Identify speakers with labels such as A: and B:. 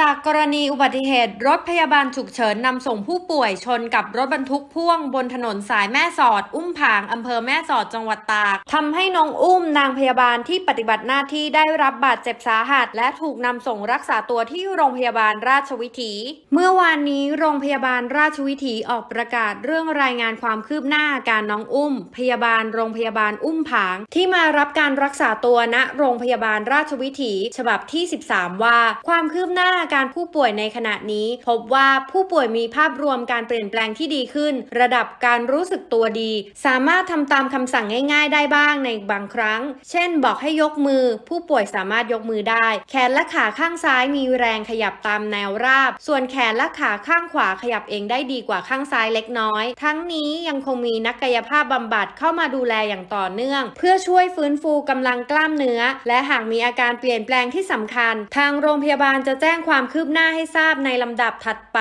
A: จากกรณีอุบัติเหตุรถพยาบาลฉุกเฉินนำส่งผู้ป่วยชนกับรถบรรทุกพ่วงบนถนนสายแม่สอด อุ้มผางอำเภอแม่สอดจังหวัดตากทำให้น้องอุ้มนางพยาบาลที่ปฏิบัติหน้าที่ได้รับบาดเจ็บสาหัส และถูกนำส่งรักษาตัวที่โรงพยาบาลราชวิถี เมื่อวานนี้โรงพยาบาลราชวิถีออกประกาศเรื่องรายงานความคืบหน้าการน้องอุ้ม พยาบาลโรงพยาบาลอุ้มผาง ที่มารับการรักษาตัวณโรงพยาบาลราชวิถี ฉบับที่ 13 ว่า ความคืบหน้าการผู้ป่วยในขณะนี้ พบว่าผู้ป่วยมีภาพรวมการเปลี่ยนแปลงที่ดีขึ้น ระดับการรู้สึกตัวดี สามารถทำตามคำสั่งง่าย ๆ ได้บ้างในบางครั้ง เช่น บอกให้ยกมือ ผู้ป่วยสามารถยกมือได้ แขนและขาข้างซ้ายมีแรงขยับตามแนวราบ ส่วนแขนและขาข้างขวาขยับเองได้ดีกว่าข้างซ้ายเล็กน้อย ทั้งนี้ยังคงมีนักกายภาพบำบัดเข้ามาดูแลอย่างต่อเนื่อง เพื่อช่วยฟื้นฟูกำลังกล้ามเนื้อ และหากมีอาการเปลี่ยนแปลงที่สำคัญ ทางโรงพยาบาลจะแจ้งความความคืบหน้าให้ทราบในลำดับถัดไป